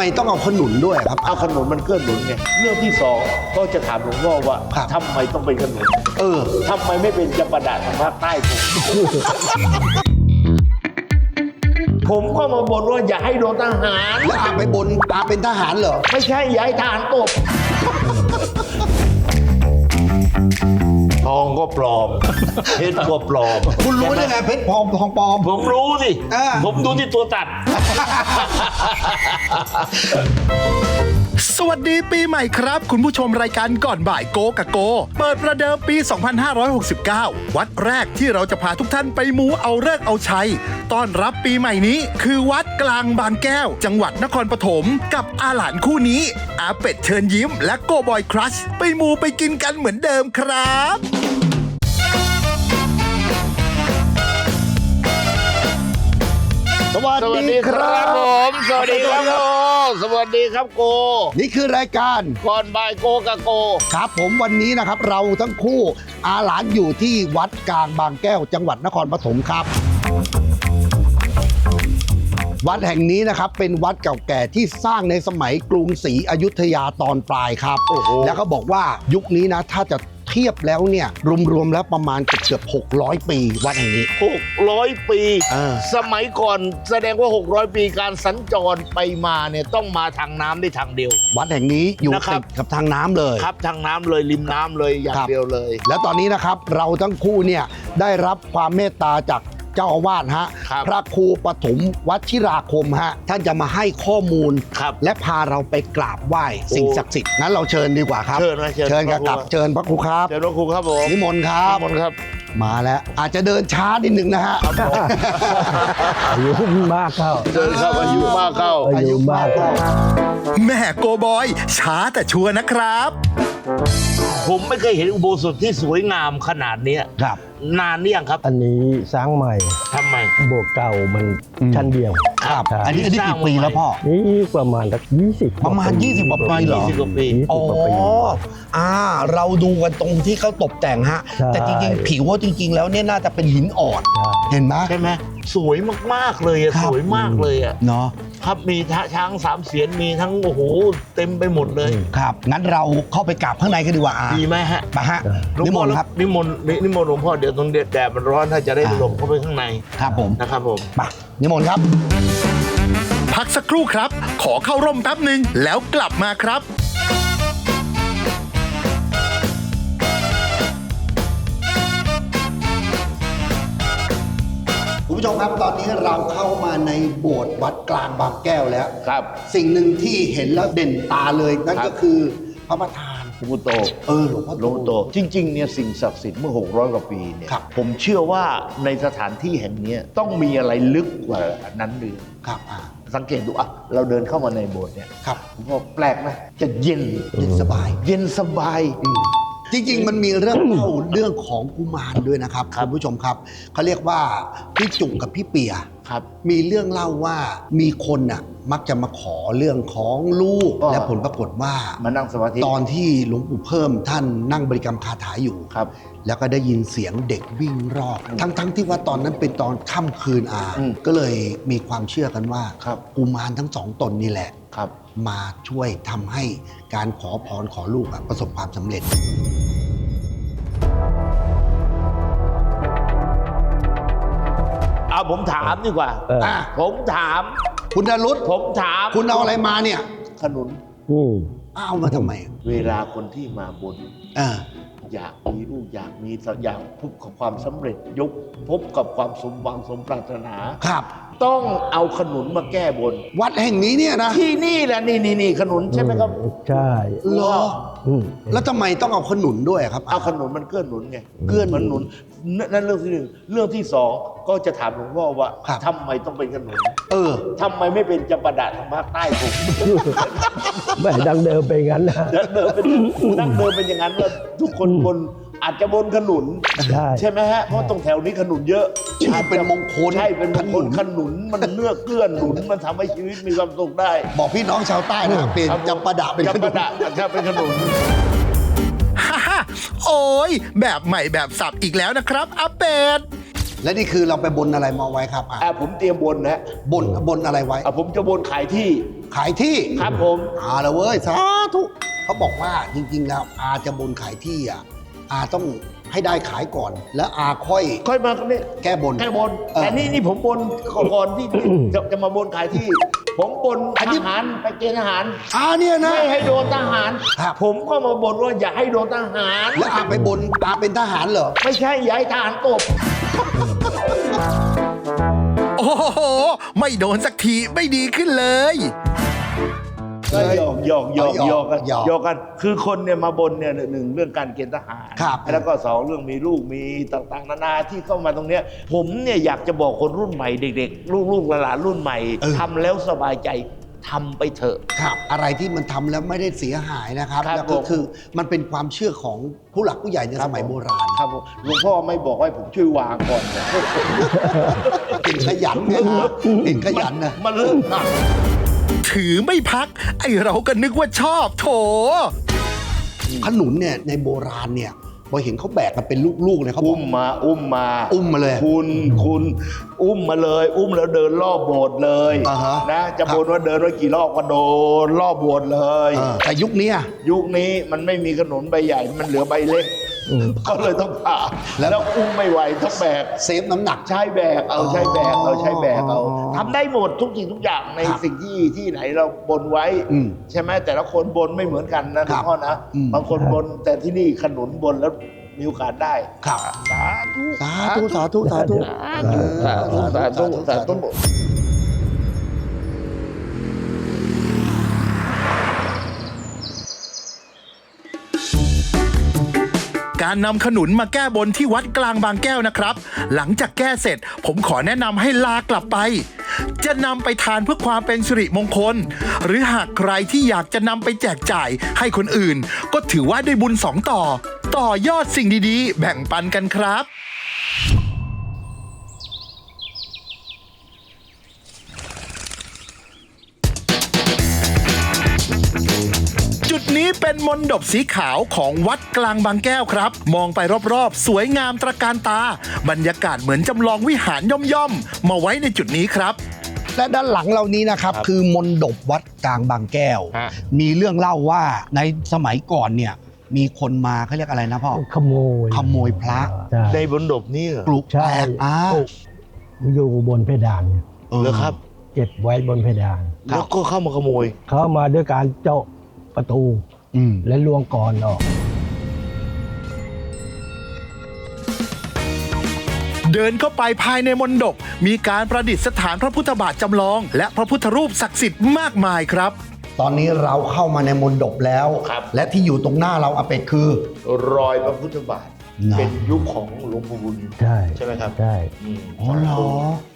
มต้องเอาขนุนด้วยครับ เอาขนุนมันเกื้อหนุนไงเรื่องที่สองก็จะถามหลวงพ่อว่าครับ ทำไมต้องเป็นขนุนเออ ทำไมไม่เป็นจำปาดาทางภาคใต้ผมผมก็มาบ่นว่าอย่าให้โดนทหาร แล้วอาไปบนอาเป็นทหารเหรอ ไม่ใช่อย่าให้ทหารตบทองก็ปลอมเพชรก็ปลอมคุณรู้ได้ไงเพชรพองทองปลอม ผมรู้สิ อ่า ผมดูที่ตัวตัด สวัสดีปีใหม่ครับ คุณผู้ชมรายการก่อนบ่ายโกกะโก เปิดประเดิมปี 2569 วัดแรกที่เราจะพาทุกท่านไปมูเอาเลิกเอาชัยต้อนรับปีใหม่นี้ คือวัดกลางบางแก้ว จังหวัดนครปฐมกับอาหลานคู่นี้ อาเป็ดเชิญยิ้ม และโกบอยครัช ไปมูไปกินกันเหมือนเดิมครับ วัสสวัสดีดีคครัรับบผม สวัสดีครับโกสวัสดีครับโก นี่คือรายการก่อนบ่ายโกกับโก ครับผมวันนี้นะครับเราทั้งคู่อาหลานอยู่ที่วัดกลางบางแก้วจังหวัดนครปฐมครับ วัดแห่งนี้นะครับเป็นวัดเก่าแก่ที่สร้างในสมัยกรุงศรีอยุธยาตอนปลายครับโอ้โหแล้วก็บอกว่ายุคนี้นะถ้าจะ เทียบแล้วเนี่ยรวมๆแล้วประมาณเกือบๆ600 ปีวัดแห่งนี้ 600 ปี เออ สมัยก่อนแสดงว่า 600 ปีการสัญจรไปมาเนี่ยต้องมาทางน้ำได้ทางเดียว วัดแห่งนี้อยู่นะครัติบ ดกับทางน้ำเลย ครับทางน้ำเลยริมน้ำเลยอย่าคงรับ เดียวเลย แล้วตอนนี้นะครับเราทั้งคู่เนี่ยได้รับความเมตตาจากเจ้าอาวาสฮะครับพระครูปฐมวัชิราคมฮะท่านจะมาให้ข้อมูล ครับและพาเราไปกราบไหว้สิ่งศักดิ์สิทธิ์งั้นเราเชิญดีกว่าครับเชิญนะเชิญเชิญพกัระบครูกับเชิญพระครูครับเชิญพระครูครับผมนิมนต์ครับนิมนต์ครับ มาแล้ว อาจจะเดินช้านิดนึงนะฮะ อายุมากเข้า เชิญครับอายุมากเข้า อายุมากเข้า แม่โกบอย ช้าแต่ชัวร์นะครับ ผมไม่เคยเห็นอุโบสถที่สวยงามขนาดเนี้ยครับ นานนี่ยังครับอันนี้สร้างใหม่ทำไม โบสถ์เก่ามันอืม ชั้นเดียวครับครับอันนี้อันนี้กี่ปีแล้วพ่อ นี่ประมาณสักยี่สิบประมาณ20กว่าปีเหรอ 20กว่าปียี่สิบอ๋อกว่าปี อ่า เราดูกันตรงที่เขาตกแต่งฮะ ใช่ แต่จริงๆ ผิวว่าจริง ๆ แล้วเนี่ยน่าจะเป็นหินอ่อน ใช่ เห็นไหมใช่ไหม สวยมากๆเลยอะครับ สวยมากเลยอะเนาะครับมีช้างสามเสียนมีทั้งโอ้โหเต็มไปหมดเลย ครับงั้นเราเข้าไปกราบข้างในกันดีกว่าอาดีไหมฮะไปฮะหลวงนิมพ่อนต์ครับ นิมนต์นิมนต์หลวงพ่อเดี๋ยวตรงแดดมันร้อนถ้าจะได้อ่า หลบเข้าไปข้างในครับผมนะครับผม ไปนิมนต์ครับ พักสักครู่ครับ ขอเข้าร่มแป๊บหนึ่งแล้วกลับมาครับ ผู้ชมครับตอนนี้เราเข้ามาในโบสถ์วัดกลางบางแก้วแล้ว ครับ สิ่งหนึ่งที่เห็นแล้วเด่นตาเลยนั่นครับ ก็คือพระประธาน หลวงปู่โต เออหลวงพ่อ หลวงปู่โต จริงๆเนี่ยสิ่งศักดิ์สิทธิ์เมื่อ 600 กว่าปีเนี่ย ครับผมเชื่อว่าในสถานที่แห่งเนี้ยต้องมีอะไรลึกกว่านั้นเลยครับอ่าสังเกตดูอะ เราเดินเข้ามาในโบสถ์เนี่ยครับ ผมบอกแปลกนะ จะเย็น เย็นสบาย เย็นสบาย อืม จริงๆ มันมีเรื่องเล่าเรื่องของกุมารด้วยนะครับครับคุณผู้ชมครับเขาเรียกว่าพี่จุกกับพี่เปียครับมีเรื่องเล่าว่ามีคนน่ะมักจะมาขอเรื่องของลูกอ๋อและผลปรากฏว่ามานั่งสมาธิตอนที่หลวงปู่เพิ่มท่านนั่งบริกรรมคาถาอยู่ ครับ แล้วก็ได้ยินเสียงเด็กวิ่งรอบ ทั้งๆที่ว่าตอนนั้นเป็นตอนค่ำคืนอาอืมก็เลยมีความเชื่อกันว่าครับ กุมารทั้งสองตนนี่แหละ ครับ มาช่วยทำให้การขอพรขอลูกอะประสบความสำเร็จ ผมถามดีกว่าเอออะผมถาม คุณนรุตผมถามคุณเอาอะไรมาเนี่ย ขนุนอืมอ้าวมาทำไมเวลาคนที่มาบน อ่าอยากมีลูกอยากมีสักอย่างพบกับความสำเร็จยกพบกับความสมหวังสมปรารถนา ครับ ต้องเอาขนุนมาแก้บน วัดแห่งนี้เนี่ยนะที่นี่แหละนี่นี่นี่ขนุนใช่ไหมครับ ใช่ เหรออืม แล้วทำไมต้องเอาขนุนด้วยครับเอาขนุนมันเกื้อหนุนไงเกื้อหนุนมันหนุนนั่นนั่นเรื่องที่หนึ่งเรื่องที่สองก็จะถามหลวงพ่อว่าครับทำไมต้องเป็นขนุนเออทำไมไม่เป็นจำปาดาทางภาคใต้ผมแม่ดังเดิมเป็นงั้นนะดั้งเดิมเป็นดั้งเดิมเป็นอย่างนั้นว่าทุกคนบน อาจจะบนขนุน ใช่ ใช่ไหมฮะ เพราะตรงแถวนี้ขนุนเยอะชื่อเป็นมงคล ใช่เป็นมงคลขขนุนนุนมันเลือกเกื้อหนุนมันทำให้ชีวิตมีความสุขได้บอกพี่น้องชาวใต้นะเปลี่ยนครับผมจำปาดะเป็นขจำนุปานดะครับเป็นขนุน ฮ่าฮ่าโอ้ย แบบใหม่แบบสับอีกแล้วนะครับอาเป็ด และนี่คือเราไปบนอะไรมาไว้ครับอะอะผมเตรียมบนนะบนบนอะไรไว้ อะผมจะบนขายที่ขายที่ครับผมอาละเว้ยสาธุเขาบอกว่าจริง ๆ แล้วอาจะบนขายที่อะ อาต้องให้ได้ขายก่อน แล้วอาค่อย ค่อยมาเนี่ยแก้บนแก้บนเออแต่นี่นี่ผมบนก่อนที่ที่จะจะมาบนขายที่ ผมบนอันทนี้ หารไปเกณฑ์ทหาร อาเนี่ยนะ ไม่ให้โดนทหาร ครับ ผมก็มาบนว่าอย่าให้โดนทหาร แล้วอาไปบนอาเป็นทหารเหรอ ไม่ใช่อย่าให้ทหารตบ โอ้โห ไม่โดนสักทีไม่ดีขึ้นเลย ก็หยอกหยอกหยอกหยอกกันหยอกหยอกกัน คือคนเนี่ยมาบนเนี่ยหนึ่งเรื่องการเกณฑ์ทหาร ครับ แล้วก็สองเรื่องมีลูกมีต่างๆ นานาที่เข้ามาตรงเนี้ย ผมเนี่ยอยากจะบอกคนรุ่นใหม่เด็กๆ ลูกๆหลานๆรุ่นใหม่เออ ทำแล้วสบายใจทำไปเถอะ ครับ อะไรที่มันทำแล้วไม่ได้เสียหายนะครับ ครับแล้วก็ผม คือมันเป็นความเชื่อของผู้หลักผู้ใหญ่ในสมัยโบราณครับผมหลวงพ่อไม่บอกให้ผมช่วยวางก่อนนะเป็นขยันไงนะเป็นขยันนะ มันเริ่มหนัก ถือไม่พัก ไอเราก็นึกว่าชอบโถ ขนุนเนี่ยในโบราณเนี่ยพอเห็นเขาแบกกันเป็นลูกๆเนี่ยเขาบออุ้กมมาอุ้มมาอุ้มมาเลย คุณคุณอุ้มมาเลย อุ้มแล้วเดินรอบโบสถ์เลยอ่าฮะนะจะครับบนว่าเดินว่ากี่รอบก็โดนรอบโบสถ์เลยเออแต่ยุคเนี้ยยุคนี้มันไม่มีขนุนใบใหญ่มันเหลือใบเล็กอืม ก็เลยต้องผ่าแล้วแล้วอุ้มไม่ไหวต้องแบกเซฟน้ำหนัก ใช้แบกเอาใช้แบกเอาใช้แบกเอาอ๋อทำได้หมดทุกสิ่งทุกอย่างในครับสิ่งที่ที่ไหนเราบนไว้ อืมใช่ไหมแต่ละคนบนไม่เหมือนกันนะหลครัวบงพ่อนะอืม บางคนบนแต่ที่นี่ขนุนบนแล้วมีโอกาสได้ครับสาธุสาธุสาธุสาธุ สาธุสาธุสาธุ การนำขนุนมาแก้บนที่วัดกลางบางแก้วนะครับ หลังจากแก้เสร็จ ผมขอแนะนำให้ลากลับไป จะนำไปทานเพื่อความเป็นสิริมงคล หรือหากใครที่อยากจะนำไปแจกจ่ายให้คนอื่น ก็ถือว่าได้บุญสองต่อ ต่อยอดสิ่งดีๆ แบ่งปันกันครับ จุดนี้เป็นมนดบสีขาวของวัดกลางบางแก้วครับ มองไปรอบๆ สวยงามตระการตา บรรยากาศเหมือนจำลองวิหารย่อมๆ มาไว้ในจุดนี้ครับ และด้านหลังเรานี้นะครับ คือมนดบวัดกลางบางแก้ว ฮะ มีเรื่องเล่าว่าในสมัยก่อนเนี่ยมีคนมาเขาเรียกอะไรนะพ่อ ขโมยขโมยพระ ใช่ในบนดบนี่เหรอ ปลุกใช่แตกอ่าอยู่บนเพดานเหรอครับ เก็บไว้บนเพดาน แล้วก็เข้ามาขโมย เขามาด้วยการเจาะ ประตูอืมและลวงกรอนออกเดินเข้าไปภายในมนดบมีการประดิษฐานพระพุทธบาทจำลอง และพระพุทธรูปศักดิ์สิทธิ์มากมายครับ ตอนนี้เราเข้ามาในมนดบแล้วครับและที่อยู่ตรงหน้าเราอาเป็ดคือ รอยพระพุทธบาท นะเป็นยุคของหลวงปู่บุญใช่ใช่ไหมครับใช่ อืมอ๋อเหรอ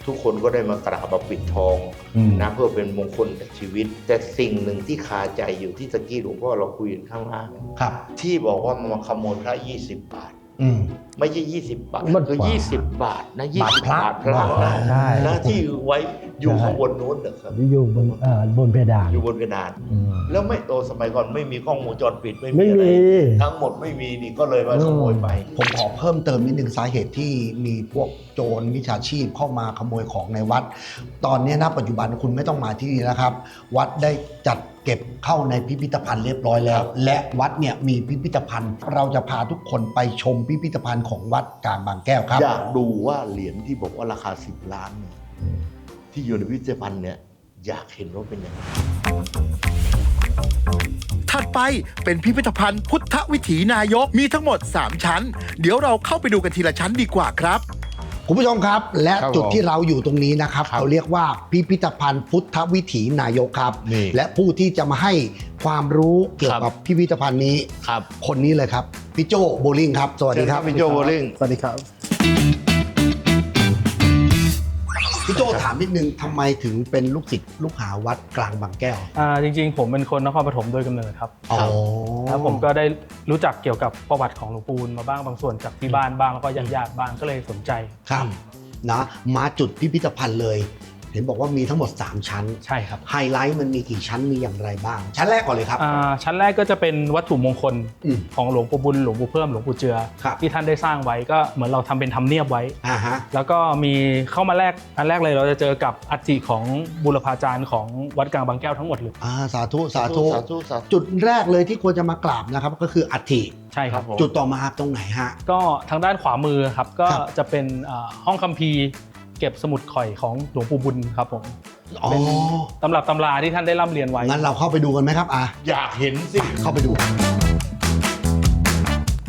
ทุกคนก็ได้มากราบมาปิดทองอืม นะเพื่อเป็นมงคลกับชีวิต แต่สิ่งหนึ่งที่คาใจอยู่ที่ตะกี้หลวงพ่อเราคุยกันข้างล่าง ครับ ที่บอกว่ามันมาขโมยพระ 20 บาท อืม ไม่ใช่20บาทมันคือกว่า20บาทนะบาท20พระบาทพระบาทพระนะใช่นะที่ไว้อยู่ใช่ข้างบนนู้นนะครับอยู่บนเอ่อบนเพดานอยู่บนกระดานอืมแล้วไม่โตสมัยก่อนไม่มีกล้องวงจรปิดไม่ไม่มีอะไรมีทั้งหมดไม่มีนี่ก็เลยมาขโมยไป ผมขอเพิ่มเติมนิดนึงสาเหตุที่มีพวกโจรมิจฉาชีพเข้ามาขโมยของในวัด ตอนนี้นะปัจจุบันคุณไม่ต้องมาที่นี่แล้วครับ วัดได้จัด เก็บเข้าในพิพิธภัณฑ์เรียบร้อยแล้ว และวัดเนี่ยมีพิพิธภัณฑ์ เราจะพาทุกคนไปชมพิพิธภัณฑ์ของวัดกลางบางแก้วครับ อยากดูว่าเหรียญที่บอกว่าราคา 10 ล้านเนี่ยที่อยู่ในพิพิธภัณฑ์เนี่ยอยากเห็นว่าเป็นยังไงถัดไปเป็นพิพิธภัณฑ์พุทธวิถีนายกมีทั้งหมด 3 ชั้น เดี๋ยวเราเข้าไปดูกันทีละชั้นดีกว่าครับ คุณผู้ชมครับ และครับจุดผมที่เราอยู่ตรงนี้นะครับครับเขาเรียกว่าพิพิธภัณฑ์พุทธวิถีนายกครับ นี่ และผู้ที่จะมาให้ความรู้เกี่ยวกับพิพิธภัณฑ์นี้ ครับคนนี้เลยครับพี่โจโบลิ่งครับ สวัสดีครับ พี่โจโบลิ่ง สวัสดีครับ พี่โจถามนิดนึงทำไมถึงเป็นลูกศิษย์ลูกหาวัดกลางบางแก้ว อ่าจริงๆ ผมเป็นคนนครปฐมโดยกำเนิดครับอ๋อแล้วผมก็ได้รู้จักเกี่ยวกับประวัติของหลวงปู่มาบ้างบางส่วนจากที่บ้านบ้างแล้วก็ญาติๆบ้างก็เลยสนใจ ครับนะมาจุดพิพิธภัณฑ์เลย เห็นบอกว่ามีทั้งหมด 3 ชั้นใช่ครับไฮไลท์มันมีกี่ชั้นมีอย่างไรบ้าง ชั้นแรกก่อนเลยครับ อ่าชั้นแรกก็จะเป็นวัตถุมงคลอืมของหลวงปู่บุญหลวงปู่เพิ่มหลวงปู่เจือ ครับ ที่ท่านได้สร้างไว้ก็เหมือนเราทำเป็นทำเนียบไว้ อ่าฮะ แล้วก็มีเข้ามาแรกอันแรกเลยเราจะเจอกับอัฐิของบุรพาจารย์ของวัดกลางบางแก้วทั้งหมดเลยอ่าสาธุสาธุสาธุสาธุจุดแรกเลยที่ควรจะมากราบนะครับ ก็คืออัฐิใช่ครับครับผม จุดต่อมาตรงไหนฮะ ก็ทางด้านขวามือครับก็ครับ จะเป็นอ่าห้องคัมภีร์ เก็บสมุดข่อยของหลวงปู่บุญครับผมอ๋อเป็นตำรับตำราที่ท่านได้ร่ำเรียนไว้ งั้นเราเข้าไปดูกันไหมครับอะอยากเห็นสิ เข้าไปดู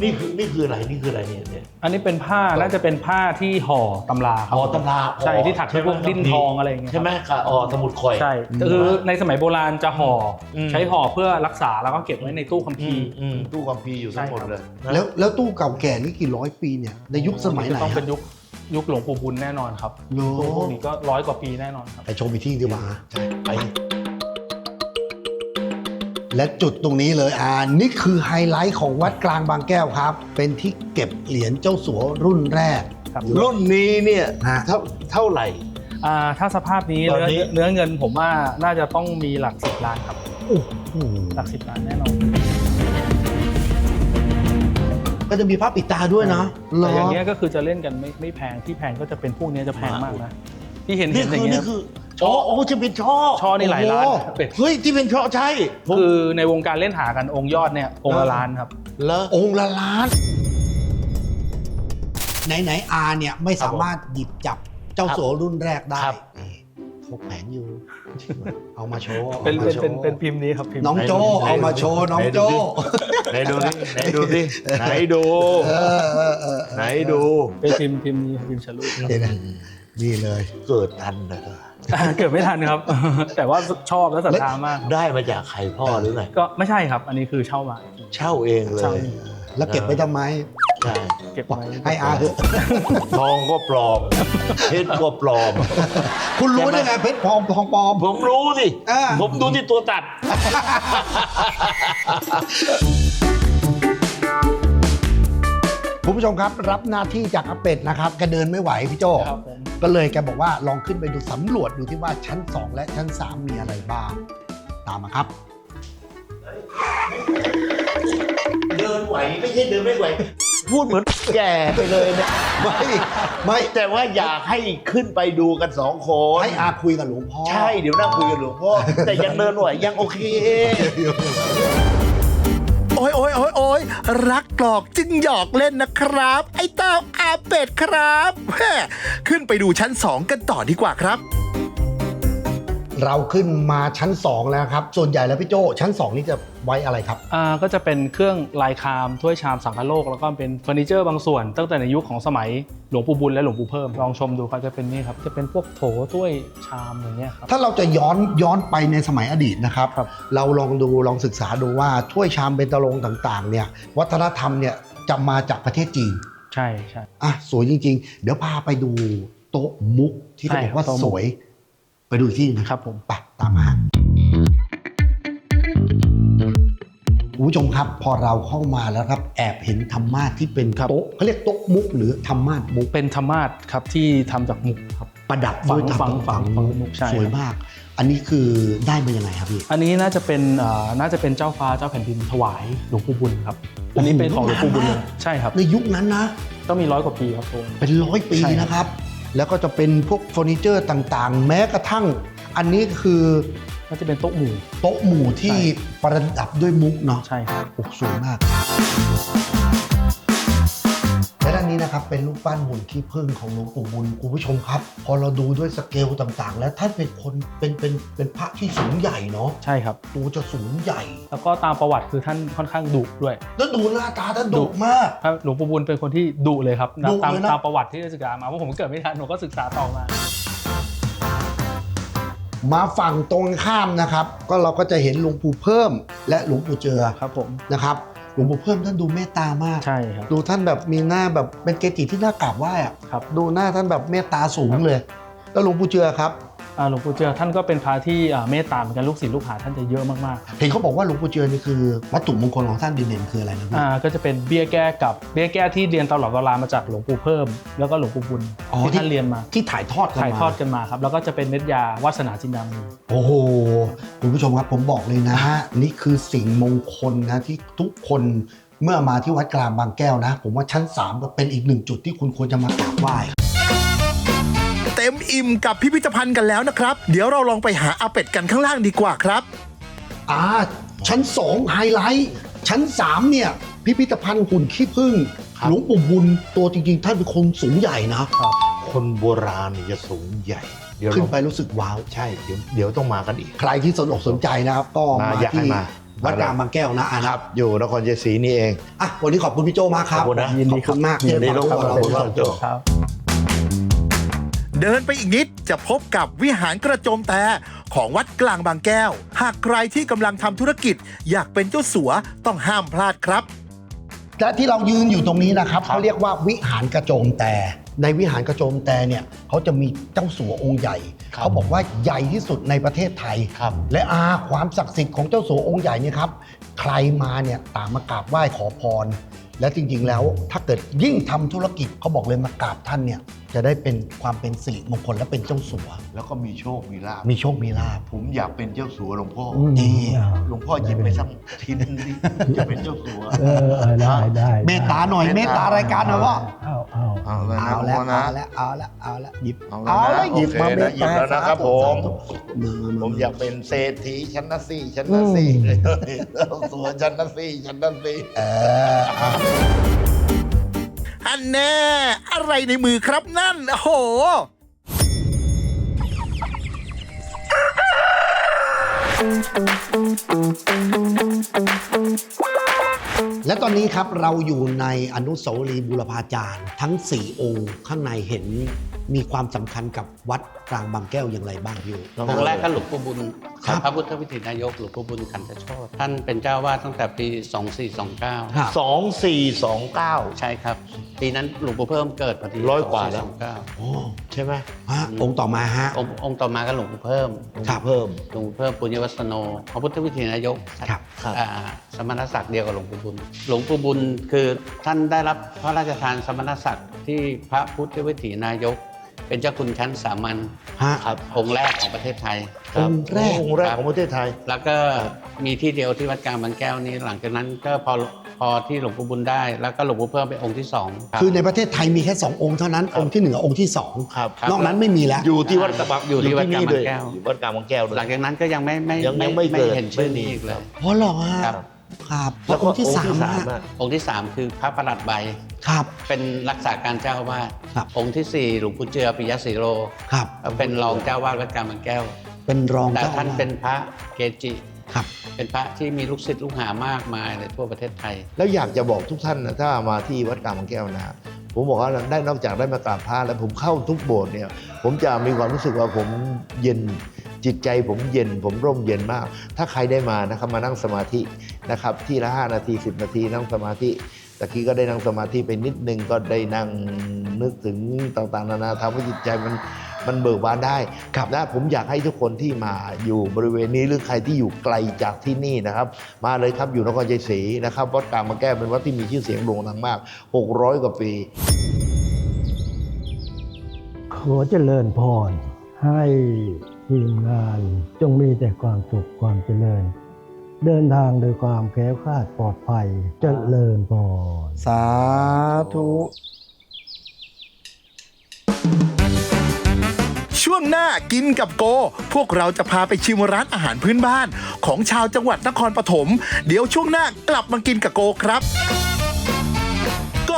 นี่คือนี่คืออะไรนี่คืออะไรเนี่ยเนี่ย อันนี้เป็นผ้าน่าจะเป็นผ้าที่ห่อตำราครับอ๋อตำราใช่ที่ถักด้วยพวกใช่ไหมดิ้นทองอะไรอย่างเงี้ยใช่ไหมค่ะอ๋อสมุดข่อย ใช่คือในสมัยโบราณจะห่ออม ใช้ห่อเพื่อรักษาแล้วก็เก็บไว้ในตู้คัมภีอืมร์ อืมตู้ความพีร์อยู่ทั้งหมดเลยนะแล้วแล้วตู้เก่าแก่นี่กี่ร้อยปีเนี่ยในยุคสมัยไหนจะต้องเป็นฮะยุค ยุคหลวงปู่บุญแน่นอนครับโอ้ตู้พวกนี้ก็ร้อยกว่าปีแน่นอนครับ ไปชมอีกที่ดีกว่าใช่ไป และจุดตรงนี้เลยอ่านี่คือไฮไลท์ของวัดกลางบางแก้วครับ เป็นที่เก็บเหรียญเจ้าสัวรุ่นแรก ครับ รุ่นนี้เนี่ยฮะ เท่าเท่าไหร่ อ่าถ้าสภาพนี้ตอนเนื้อนี้เนื้อเงินผมว่าน่าจะต้องมีหลักสิบล้านครับ โอ้โห หลักสิบล้านแน่นอน ก็จะมีพระปิดตาด้วยนะเหรแต่อย่างเงี้ยก็คือจะเล่นกันไม่ไม่แพงที่แพงก็จะเป็นพวกเนี้ยจะแพงมากนะที่เห็นนี่เห็นอคืย่าองเงี้นี่ย คือช่อโอ้จะเป็นช่อช่อนี่หลายล้านโอ้โหเป็ด เฮ้ยที่เป็นช่อใช่ผมคือในวงการเล่นหากันองค์ยอดเนี่ยองค์ละล้านครับ แล้วองค์ละล้านไหนไหนๆอาเนี่ยไม่สามารถหยิบจับเจ้าสัวรุ่นแรกได้ครับ นี่ พกแผงอยู่ เอามาโชว์เป็นอาเป็มานโชเป็นว์เป็นพิมพ์นี้ครับพิมพ์น้องโจไหนดูเอามาโชว์น้องโจไหนดูดิไหนดูดิไหนดูเออเออเออไหนดูเป็นพิมพ์พิมพ์นี้ครับพิมพ์ฉลุเดี๋ยวนะนี่เลยเกิดทันนะครับเกิดไม่ทันครับ แต่ว่าชอบและศรัทธามาก ได้มาจากใครพ่อหรือไงก็ไม่ใช่ครับ อันนี้คือเช่ามา เช่าเองเลเช่ายเองแล้วเก็บไว้ทำไม ใช่เก็บไว้ให้อาเถอะทองก็ปลอมเพชรก็ปลอม คุณรู้ได้ไงเพชรพองทองปลอม ผมรู้สิอ่าผมดูที่ตัวตัด คุณผู้ชมครับรับหน้าที่จากอาเป็ดนะครับแกเดินไม่ไหวพี่โจครับผม ก็เลยแกบอกว่าลองขึ้นไปดูสำรวจดูที่ว่าชั้น 2 และชั้น 3 มีอะไรบ้าง ตามมาครับ เดินไหวไม่ใช่เดินไม่ไหว พูดเหมือนแก่ไปเลยเนี่ยไม่ไม่แต่ว่าอยากให้ขึ้นไปดูกันสองคนให้อาคุยกับหลวงพ่อใช่เดี๋ยวนั่งคุยกับหลวงพ่อแต่ยังเดินไหวยังโอเค โอ้ยโอ้ยโอ้ยโอ้ยรักกรอกจึงหยอกเล่นนะครับ ไอ้เต้าอาเป็ดครับแม่ขึ้นไปดูชั้น2กันต่อดีกว่าครับ เราขึ้นมาชั้น 2 แล้วครับ ส่วนใหญ่แล้วพี่โจชั้น 2 นี่จะไว้อะไรครับ อ่าก็จะเป็นเครื่องลายคามถ้วยชามสังคโลก แล้วก็เป็นเฟอร์นิเจอร์บางส่วน ตั้งแต่ในยุคของสมัยหลวงปู่บุญและหลวงปู่เพิ่ม ลองชมดูครับจะเป็นนี่ครับจะเป็นพวกโถถ้วยชามอย่างเงี้ยครับ ถ้าเราจะย้อนย้อนไปในสมัยอดีตนะครับครับ เราลองดูลองศึกษาดูว่าถ้วยชามเบญตรงค์ต่างๆเนี่ยวัฒนธรรมเนี่ยจะมาจากประเทศจีน ใช่ใช่ อะสวยจริง ๆ เดี๋ยวพาไปดูโต๊ะมุกที่เขาบอกว่าใช่ครับโต๊ะมุก สวย ไปดูอีกที่นะคครัรับบผมไปตามมาฮะคุณผู้ชมครับพอเราเข้ามาแล้วครับแอบเห็นธรรมาสที่เป็นโต๊ะเขาเรียกโต๊ะมุกหรือธรรมาสมุกเป็นธรรมาสครับที่ทำจากมุกครับประดับด้วยฝังทำฝังฝังมุกใช่สวยมาก อันนี้คือได้มายังไงครับพี่อันนี้น่าจะเป็นอ่าน่าจะเป็นเจ้าฟ้าเจ้าแผ่นดินถวายหลวงปู่บุญครับอันนี้เป็นของหลวงปู่บุญเลยใช่ครับในยุคนั้นนะต้องมีร้อยกว่าปีครับผมเป็นร้อยปีใช่ครับนะครับ แล้วก็จะเป็นพวกเฟอร์นิเจอร์ต่างๆ แม้กระทั่ง อันนี้คือน่าจะเป็นโต๊ะหมู่ โต๊ะหมู่ที่ใช่ประดับด้วยมุกเนาะใช่ครับ โอ้สวยมากและด้าน นี้นะครับเป็นรูปปั้นหุ่นขี้ผึ้งของหลวงปู่บุญคุณผู้ชมครับ พอเราดูด้วยสเกลต่างๆ แล้วท่านเป็นคนเป็นเป็นเป็นพระที่สูงใหญ่เนาะใช่ครับ ตัวจะสูงใหญ่ แล้วก็ตามประวัติคือท่านค่อนข้างดุด้วย แล้วดูหน้าตาท่านดุดุ มากถ้าหลวงปู่บุญเป็นคนที่ดุเลยครับนะดุตามเลยนะ ตามประวัติที่ได้ศึกษามาเพราะผมเกิดไม่ทันผมก็ศึกษาต่อมา มาฝั่งตรงข้ามนะครับ ก็เราก็จะเห็นหลวงปู่เพิ่มและหลวงปู่เจือครับผม นะครับ หลวงปู่เพิ่มท่านดูเมตตามาก ใช่ครับ ดูท่านแบบมีหน้าแบบเป็นเกจิที่น่ากราบไหว้อะครับ ดูหน้าท่านแบบเมตตาสูงเลย แล้วหลวงปู่เจือครับอ่า หลวงปู่เจือท่านก็เป็นพระที่อ่าเมตตาเหมือนกันลูกศิษย์ลูกหาท่านจะเยอะมากๆครับเห็นเขาบอกว่าหลวงปู่เจือนี่คือวัตถุมงคลของท่านเด่นๆคืออะไรนะพี่อ่าก็จะเป็นเบี้ยแก้กับเบี้ยแก้ที่เรียนตลอดเวลามาจากหลวงปู่เพิ่ม แล้วก็หลวงปู่บุญอ๋อที่ท่านเรียนมาที่ถ่ายทอดกันถ่ายมาทอดกันมาครับแล้วก็จะเป็นเม็ดยาวาสนาจินดามือโอ้โหคุณผู้ชมครับผมบอกเลยนะฮะนี่คือสิ่งมงคลนะที่ทุกคนเมื่อมาที่วัดกลางบางแก้วนะ ผมว่าชั้น 3 ก็เป็นอีกหนึ่งจุดที่คุณควรจะมากราบไหว้ เต็มอิ่มกับพิพิธภัณฑ์กันแล้วนะครับ เดี๋ยวเราลองไปหาอาเป็ดกันข้างล่างดีกว่าครับ อ่า ชั้น 2 ไฮไลท์ ชั้น 3 เนี่ย พิพิธภัณฑ์หุ่นขี้ผึ้งครับหลวงปู่บุญตัวจริงๆ ท่านเป็นคนสูงใหญ่นะ คนโบราณเนี่ยจะสูงใหญ่ เดี๋ยวขึ้นเราไปรู้สึกว้าว ใช่ เดี๋ยวเดี๋ยวต้องมากันอีก ใครที่สนอกสนใจนะครับ ก็มามาอยากให้ที่มา วัดกลางบางแก้วนะอะคนะรับ อยู่นครชัยศรีนี่เอง อะวันนี้ขอบคุณพี่โจมากครับขอบคุณนะ ยินดีขอบครับคุณมากยินดีที่ครับมาขอบคุณครับโจครับ เดินไปอีกนิดจะพบกับวิหารกระโจมแต่ของวัดกลางบางแก้ว หากใครที่กำลังทำธุรกิจ อยากเป็นเจ้าสัวต้องห้ามพลาดครับ และที่เรายืนอยู่ตรงนี้นะครับเขาเรียกว่าวิหารกระโจมแต่ ในวิหารกระโจมแต่เนี่ยเขาจะมีเจ้าสัวองค์ใหญ่ ครับเขาบอกว่าใหญ่ที่สุดในประเทศไทย ครับ และอาความศักดิ์สิทธิ์ของเจ้าสัวองค์ใหญ่เนี่ยครับ ใครมาเนี่ยต่างมากราบไหว้ขอพร และจริงๆแล้วถ้าเกิดยิ่งทำธุรกิจเขาบอกเลยมากราบท่านเนี่ยจะได้เป็นความเป็นสิริมงคลและเป็นเจ้าสัว แล้วก็มีโชคมีลาภมีโชคมีลาภ ผมอยากเป็นเจ้าสัวหลวงพ่อออืมนี่อ่าหลวงพ่อหยิบไปสักทีนึงดิจะเป็นเจ้าสัว เออเออได้ได้เมตตาหน่อยเมตตารายการหน่อยว่า เอาเอาเอาเลยนะเอาหลวงแล้วพ่อเอานะ แล้วเอาแล้วเอาแล้วหยิบ เอาเอาแล้แล้ววหยิบมาโอเคเมนะตหยิบตาแล้วนะครับสาธุผมสาธุมามาผมอยากเป็นเศรษฐีชั้นนะสี่ชั้นนะสี่เจ้าสัวชั้นนะสี่ชั้นนะสี่เออเอาอันแน่ อะไรในมือครับนั่น โอ้โห และตอนนี้ครับเราอยู่ในอนุสาวรีย์บูรพาจารย์ทั้ง 4 องค์ข้างในเห็น มีความสำคัญกับวัดกลางบางแก้วอย่างไรบ้างพี่โอองค์แรกก็หลวงปู่บุญครับพระพุทธวิถีนายกหลวงปู่บุญขันธโชตท่านเป็นเจ้าวาดตั้งแต่ปี 2429ครับสองสี่สองเก้าใช่ครับ ปีนั้นหลวงปู่เพิ่มเกิดพอดีร้อยกว่าแล้ว2429โอ้ใช่ไหมฮะองค์ต่อมาฮะองค์องค์ต่อมาก็หลวงปู่เพิ่มครับเพิ่มหลวงปู่เพิ่มปุญญวัฒโนพระพุทธวิถีนายกครับครับอ่าสมณศักดิ์เดียวกับหลวงปู่บุญ หลวงปู่บุญคือท่านได้รับพระราชทานสมณศักดิ์ที่พระพุทธวิถีนายก เป็นเจ้าคุณชั้นสามัญฮะ ครับองค์แรกของประเทศไทยองค์แรกองค์แรกของประเทศไทย แล้วก็มีที่เดียวที่วัดกลางบางแก้วนี้หลังจากนั้นก็พอพอที่หลวงปู่บุญได้ แล้วก็หลวงปู่เพิ่มเป็นองค์ที่สองรับ คือในประเทศไทยมีแค่ 2 องค์เท่านั้น องค์ที่หนึ่งกับองค์ที่สองครับครับนอกนั้นไม่มีแล้ว อยู่ที่วัดกระบังอยู่ที่วัดกลางนี่เลยบางแก้ว อยู่วัดกลางบางแก้วเลย หลังจากนั้นก็ยังไม่ไม่ยังยังไม่เกิดเห็นชื่อไม่มี นี้อีกเลย เพราะหรอฮะครับ ครับแล้วอก็งค์ที่สามอะฮะองค์ที่สามคือพระประหลัดใบครับ เป็นรักษาการเจ้าอาวาสครับองค์ที่สี่หลวงปู่เจือปิยศรีโรครับเป็นรองเจ้าอาวาสวัดกลางบางแก้ว เป็นรองแต่เจ้าท่านอวสเป็นพระเกจิครับ เป็นพระที่มีลูกศิษย์ลูกหามากมายในทั่วประเทศไทย แล้วอยากจะบอกทุกท่านนะถ้ามาที่วัดกลางบางแก้วนะผมบอกว่าได้นอกจากได้มากราบพระแล้วผมเข้าทุกโบสถ์เนี่ย ผมจะมีความรู้สึกว่าผมเย็น จิตใจผมเย็นผมร่มเย็นมาก ถ้าใครได้มานะครับมานั่งสมาธินะครับที่ละ5นาที 10 นาทีนั่งสมาธิตะกี้ก็ได้นั่งสมาธิไปนิดนึงก็ได้นั่งนึกถึงต่างๆ นานาทำให้จิตใจมันมันเบิกบานได้ครับนะผมอยากให้ทุกคนที่มาอยู่บริเวณนี้หรือใครที่อยู่ไกลจากที่นี่นะครับ มาเลยครับอยู่นครชัยศรีนะครับวัดกลางมาแก้วเป็นวัดที่มีชื่อเสียงโด่งดังมาก 600 กว่าปี ขอเจริญพรให้ ทีมงานจงมีแต่ความสุขความเจริญ เดินทางโดยความแคล้วคลาดปลอดภัยเจริญพรสาธุ ช่วงหน้ากินกับโก พวกเราจะพาไปชิมร้านอาหารพื้นบ้าน ของชาวจังหวัดนครปฐม เดี๋ยวช่วงหน้ากลับมากินกับโกครับ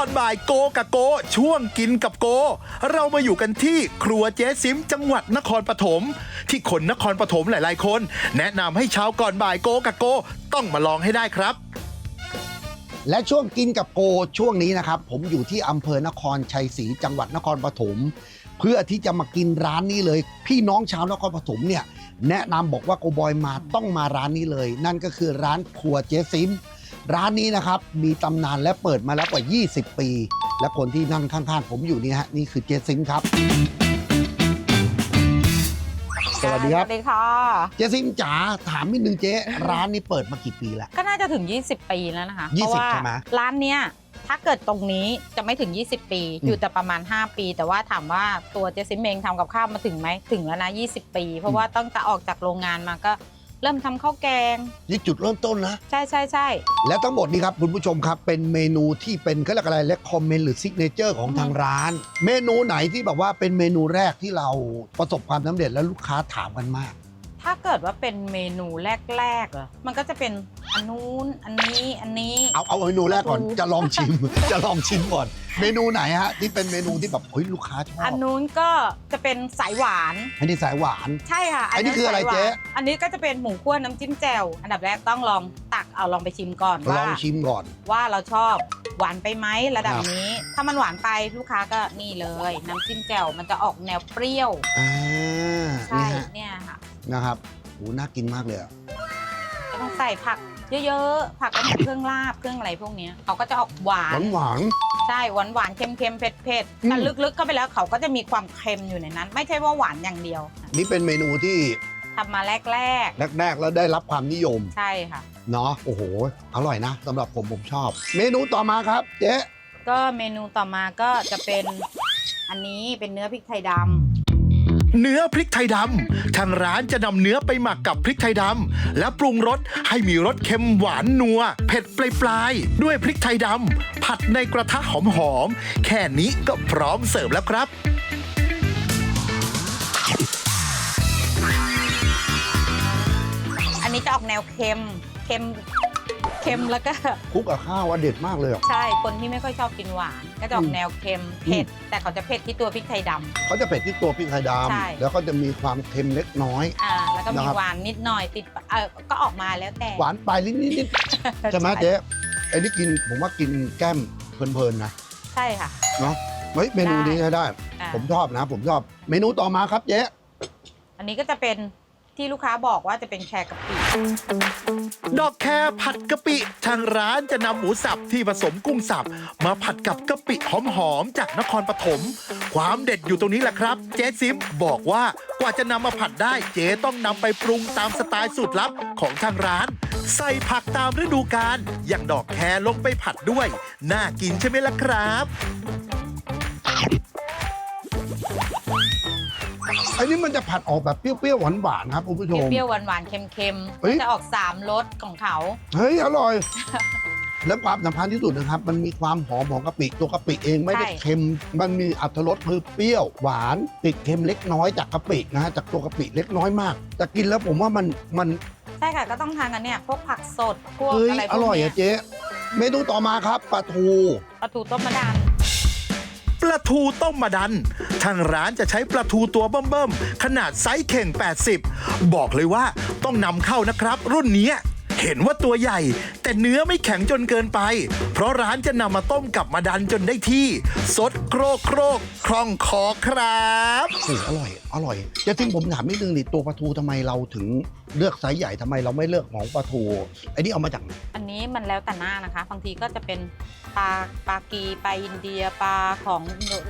ก่อนบ่ายโกกับโก ช่วงกินกับโก เรามาอยู่กันที่ครัวเจ๊ซิมจังหวัดนครปฐมที่คนนครปฐมหลาย ๆ คน แนะนำให้เช้าก่อนบ่ายโกกับโก ต้องมาลองให้ได้ครับ และช่วงกินกับโกช่วงนี้นะครับ ผมอยู่ที่อำเภอนครชัยศรีจังหวัดนครปฐมเพื่อที่จะมากินร้านนี้เลย พี่น้องชาวนครปฐมเนี่ยแนะนำบอกว่าโกบอยมาต้องมาร้านนี้เลย นั่นก็คือร้านครัวเจ๊ซิม ร้านนี้นะครับมีตำนานและเปิดมาแล้วกว่า 20 ปี และคนที่นั่งข้างๆ ผมอยู่นี่ฮะนี่คือเจ๊ซิมครับวัสดีครับ สวัสดีค่ะ เจ๊ซิมจ๋าถามนิดนึงเจ๊ร้านนี้เปิดมากี่ปีแล้วก็น่าจะถึง 20 ปีแล้วนะคะ20เพราะว่าใช่ไหม ร้านเนี้ยถ้าเกิดตรงนี้จะไม่ถึง 20 ปี อืม อยู่แต่ประมาณ 5 ปี แต่ว่าถามว่าตัวเจซิมเองทำกับข้าวมาถึงไหมถึงแล้วนะ 20 ปี เพราะว่าตั้งแต่ออกจากโรงงานมาก็ เริ่มทำข้าวแกง นี่จุดเริ่มต้นนะ ใช่ใช่ใช่ และทั้งหมดนี้ครับคุณผู้ชมครับ เป็นเมนูที่เป็นเขาเรียกอะไรและคอมเมนต์หรือซิกเนเจอร์ของทางร้าน เมนูไหนที่แบบว่าเป็นเมนูแรกที่เราประสบความสำเร็จและลูกค้าถามกันมาก ถ้าเกิดว่าเป็นเมนูแรกๆอะมันก็จะเป็นอันนู้นอันนี้อันนี้ เอาเอาเมนูแรกก่อนปลาทูจะลองชิม จะลองชิมก่อน เมนูไหนฮะที่เป็นเมนูที่แบบเฮ้ยลูกค้าชอบอันนู้นก็จะเป็นสายหวาน อันนี้สายหวาน ใช่ค่ะอันนี้คืออะไรสายหวานเจ๊ อันนี้ก็จะเป็นหมูคั่วน้ำจิ้มแจ่ว อันดับแรกต้องลองตักเอาลองไปชิมก่อนลว่าองชิมก่อน ว่าเราชอบหวานไปไหมระดับครับนี้ ถ้ามันหวานไปลูกค้าก็นี่เลย น้ำจิ้มแจ่วมันจะออกแนวเปรี้ยวอ่าใช่นี่ฮะเนี่ยค่ะ นะครับโหน่ากินมากเลยอะก็ต้องใส่ผักเยอะๆ ผักก็เหมือนเครื่องลาบเครื่องอะไรพวกเนี้ยเขาก็จะออกหวาหวานนหวาน ใช่หวานหวานๆเค็มๆเผ็ดอืๆมแต่ลึกๆเข้าไปแล้วเขาก็จะมีความเค็มอยู่ในนั้น ไม่ใช่ว่าหวานอย่างเดียวนี่เป็นเมนูที่ทำมาแรกแรก ๆ แล้วได้รับความนิยม ๆ ใช่ค่ะ เนาะโอ้โห อร่อยนะสำหรับผมผมชอบ เมนูต่อมาครับ เจ๊ก็เมนูต่อมาก็จะเป็นอันนี้เป็นเนื้อพริกไทยดำ เนื้อพริกไทยดำทางร้านจะนำเนื้อไปหมักกับพริกไทยดำและปรุงรสให้มีรสเค็มหวานนัว เผ็ดปลายๆด้วยพริกไทยดำผัดในกระทะหอมๆแค่นี้ก็พร้อมเสิร์ฟแล้วครับอันนี้จะออกแนวเค็ม เค็ม เค็มแล้วก็ คลุกกับข้าวว่าเด็ดมากเลยอะ ใช่ คนที่ไม่ค่อยชอบกินหวาน ก็จะออกแนวเค็มเผ็ด แต่เขาจะเผ็ดที่ตัวพริกไทยดำเขาจะเผ็ดที่ตัวพริกไทยดใช่ำแล้วก็จะมีความเค็มเล็กน้อยอ่า แล้วก็มีนะครับ หวานนิดหน่อยติดเออก็ออกมาแล้วแต่หวานปลายลิ้นนิดๆใช่ไหมเจ๊ไอ้นี่กินผมว่ากินแก้มเพลินๆนะใช่ค่ะเนาะเฮ้ยเมนูนี้ใช้ได้ อ่าผมชอบนะ ผมชอบเมนูต่อมาครับเจ๊อันนี้ก็จะเป็น ที่ลูกค้าบอกว่าจะเป็นแครกะปิดอกแครผัดกะปิ ทางร้านจะนำหมูสับที่ผสมกุ้งสับ มาผัดกับกะปิหอมๆจากนครปฐมความเด็ดอยู่ตรงนี้แหละครับ เจ๊ซิมบอกว่ากว่าจะนำมาผัดได้เจ๊ต้องนำไปปรุงตามสไตล์สูตรลับของทางร้าน ใส่ผักตามฤดูกาลอย่างดอกแครลงไปผัดด้วย น่ากินใช่ไหมล่ะครับ อันนี้มันจะผัดออกแบบเปรี้ยวๆหวานๆครับคุณผู้ชม เปรี้ยวๆหวานๆเค็มเฮ้ย ๆจะออกสามรสของเขา เฮ้ย อร่อย และความสำคัญที่สุดนะครับ มันมีความหอมของกะปิตัวกะปิเองไม่ได้ใช่ เค็ม มันมีอรรถรสคือเปรี้ยวหวานติดเค็มเล็กน้อยจากกะปินะฮะจากตัวกะปิเล็กน้อยมาก แต่กินแล้วผมว่ามันมันใช่ค่ะก็ต้องทานกันเนี่ยพวกผักสดพวกเฮ้ยอะไรพอวกร่อยเนี้อะเจ๊เมนูต่อมาครับปลาทูปลาทูต้มมะดัน ปลาทูต้มมาดัน ทางร้านจะใช้ปลาทูตัวเบิ่มๆ ขนาดไซส์เข่ง 80 บอกเลยว่าต้องนำเข้านะครับรุ่นนี้ เห็นว่าตัวใหญ่ แต่เนื้อไม่แข็งจนเกินไป เพราะร้านจะนำมาต้มกับมาดันจนได้ที่ สดโครกโครกคล่องคอครับโอ้อร่อย อร่อยเจะทิ้งผมถามนิดนึงดิตัวปลาทูทำไมเราถึงเลือกไซส์ใหญ่ทำไมเราไม่เลือกของปลาทูไอ้นี่เอามาจากไหนอันนี้มันแล้วแต่หน้านะคะ บางทีก็จะเป็นปลาปลากีปลาอินเดียปลาของ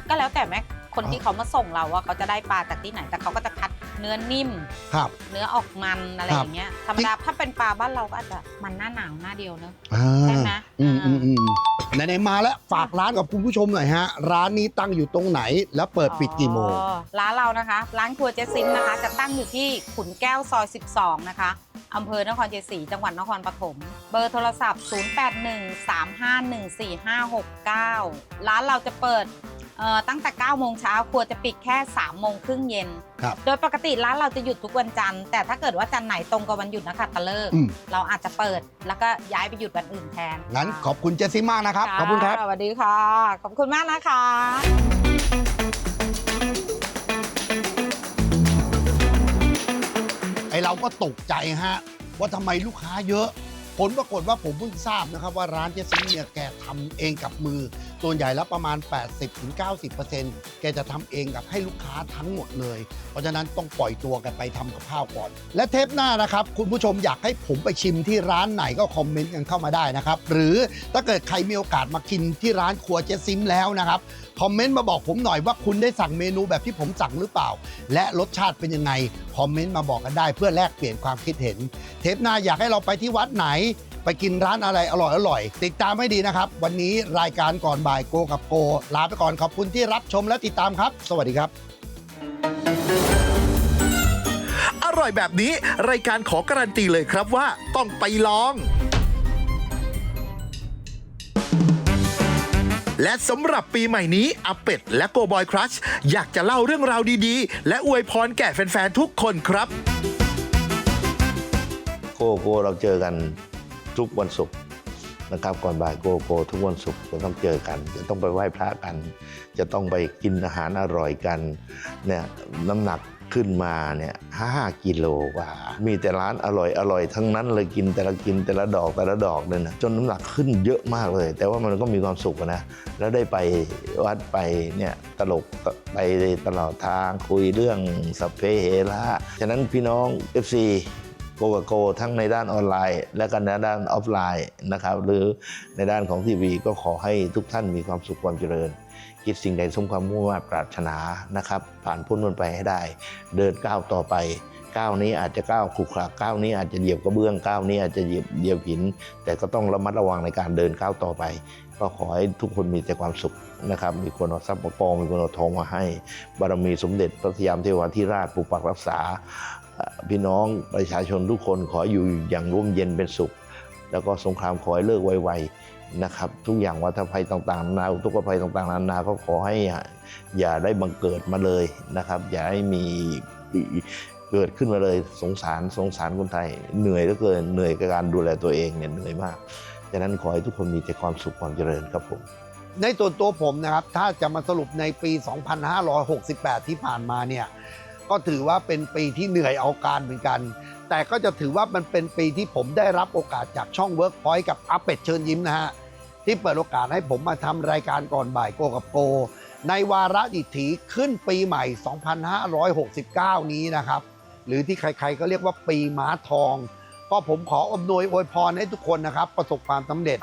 ก็แล้วแต่แม่คนที่เขามาส่งเราว่าเขาจะได้ปลาจากที่ไหนแต่เขาก็จะคัด เนื้อนิ่ม ครับ เนื้อออกมันอะไรครับอย่างเงี้ยธรรมดาถ้าเป็นปลาบ้านเราก็อาจจะมันหน้าหนาวหน้าเดียวเนอะ อ่าใช่ไหม อืมอ่าอืมอืมไหนๆมาแล้วฝากร้านกับคุณผู้ชมหน่อยฮะ ร้านนี้ตั้งอยู่ตรงไหนแล้วเปิดปิดกี่โมง อ๋อร้านเรานะคะ ร้านครัวเจซิมนะคะ จะตั้งอยู่ที่ขุนแก้วซอย 12 นะคะ อำเภอนครชัยศรีจังหวัดนครปฐมเบอร์โทรศัพท์ 0813514569 ร้านเราจะเปิดเอ่อตั้งแต่ 9 โมงเช้าครัวจะปิดแค่ 3 โมงครึ่งเย็นครับโดยปกติร้านเราจะหยุดทุกวันจันทร์ แต่ถ้าเกิดว่าจันทร์ไหนตรงกับวันหยุดนะคะตะเลิกษ์อืมเราอาจจะเปิดแล้วก็ย้ายไปหยุดวันอื่นแทน งั้นขอบคุณเจสซี่มากนะครับ ขอบคุณครับ สวัสดีค่ะ ขอบคุณมากนะคะ เราก็ตกใจฮะ ว่าทำไมลูกค้าเยอะ ผลปรากฏว่าผมเพิ่งทราบนะครับว่าร้านเจสซี่เนี่ยแกทำเองกับมือ ส่วนใหญ่แล้วประมาณ 80-90%แกจะทำเองกับให้ลูกค้าทั้งหมดเลย เพราะฉะนั้นต้องปล่อยตัวกันไปทำกับข้าวก่อน และเทปหน้านะครับ คุณผู้ชมอยากให้ผมไปชิมที่ร้านไหนก็คอมเมนต์กันเข้ามาได้นะครับ หรือถ้าเกิดใครมีโอกาสมากินที่ร้านครัวเจซิมแล้วนะครับคอมเมนต์มาบอกผมหน่อยว่าคุณได้สั่งเมนูแบบที่ผมสั่งหรือเปล่า และรสชาติเป็นยังไงคอมเมนต์มาบอกกันได้เพื่อแลกเปลี่ยนความคิดเห็น เทปหน้าอยากให้เราไปที่วัดไหน ไปกินร้านอะไรอร่อยอร่อยๆติดตามให้ดีนะครับ วันนี้รายการก่อนบ่ายโกกับโก ลาไปก่อนขอบคุณที่รับชมและติดตามครับ สวัสดีครับ อร่อยแบบนี้รายการขอการันตีเลยครับว่าต้องไปลอง และสำหรับปีใหม่นี้อาเป็ดและโกบอยครัชอยากจะเล่าเรื่องราวดีๆ และอวยพรแก่แฟนๆทุกคนครับ โกโก้เราเจอกัน ทุกวันศุกร์นะครับก่อนบ่ายโกโก้ทุกวันศุกร์จะต้องเจอกัน จะต้องไปไหว้พระกัน จะต้องไปกินอาหารอร่อยกันเนี่ยน้ำหนักขึ้นมาเนี่ยห้ากิโลกว่า มีแต่ร้านอร่อยอร่อยทั้งนั้นเลยกินแต่ละกินแต่ละดอกแต่ละดอกเลยนะจนน้ำหนักขึ้นเยอะมากเลย แต่ว่ามันก็มีความสุขนะแล้วได้ไปวัดไปเนี่ยตลกไปตลอดทางคุยเรื่องสัพเพเหระฉะนั้นพี่น้อง FC โกกโกทั้งในด้านออนไลน์ และกันในด้านออฟไลน์นะครับหรือในด้านของทีวีก็ขอให้ทุกท่านมีความสุขความเจริญ คิดสิ่งใดสมความมุ่งมั่นปรารถนานะครับ ผ่านพ้นมันไปให้ได้ เดินก้าวต่อไปก้าวนี้อาจจะก้าวขรุขระก้าวนี้อาจจะเหยียบกระเบื้องก้าวนี้อาจจะเหยียบเหยียบหิน แต่ก็ต้องระมัดระวังในการเดินก้าวต่อไป ก็ขอให้ทุกคนมีแต่ความสุขนะครับ มีคนเอาทรัพย์ประกองมีคนเอาทองมาให้ บารมีสมเด็จพระสยามเทวาธิราชปกปักรักษา พี่น้องประชาชนทุกคนขออยู่อย่างร่มเย็นเป็นสุข แล้วก็สงครามขอให้เลิกไวๆนะครับ ทุกอย่างวัฏภัยต่างๆนานาอุทกภัยต่างๆนานาก็ขอให้อย่าได้บังเกิดมาเลยนะครับ อย่าให้มีเกิดขึ้นมาเลยสงสารสงสารคนไทย เหนื่อยเหลือเกินเหนื่อยกับการดูแลตัวเองเนี่ยเหนื่อยมากดังนั้นขอให้ทุกคนมีแต่ความสุขความเจริญครับผมในตัวตัวผมนะครับ ถ้าจะมาสรุปในปี 2568 ที่ผ่านมาเนี่ย ก็ถือว่าเป็นปีที่เหนื่อยเอาการเหมือนกัน แต่ก็จะถือว่ามันเป็นปีที่ผมได้รับโอกาสจากช่อง Workpoint กับอาเป็ดเชิญยิ้มนะฮะที่เปิดโอกาสให้ผมมาทำรายการก่อนบ่ายโกกับโก ในวาระดิถีขึ้นปีใหม่ 2569 นี้นะครับ หรือที่ใครๆก็เรียกว่าปีม้าทอง ก็ผมขออำนวยอวยพรให้ทุกคนนะครับ ประสบความสำเร็จ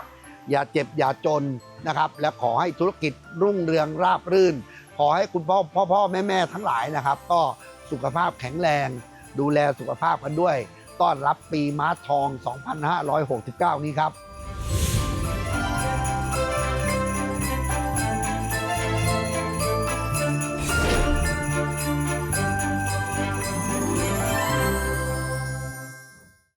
อย่าเจ็บอย่าจนนะครับ และขอให้ธุรกิจรุ่งเรืองราบรื่น ขอให้คุณพ่อพ่อพ่อแม่แม่ทั้งหลายนะครับ ก็ สุขภาพแข็งแรง ดูแลสุขภาพกันด้วย ต้อนรับปีม้าทอง 2569 นี้ครับ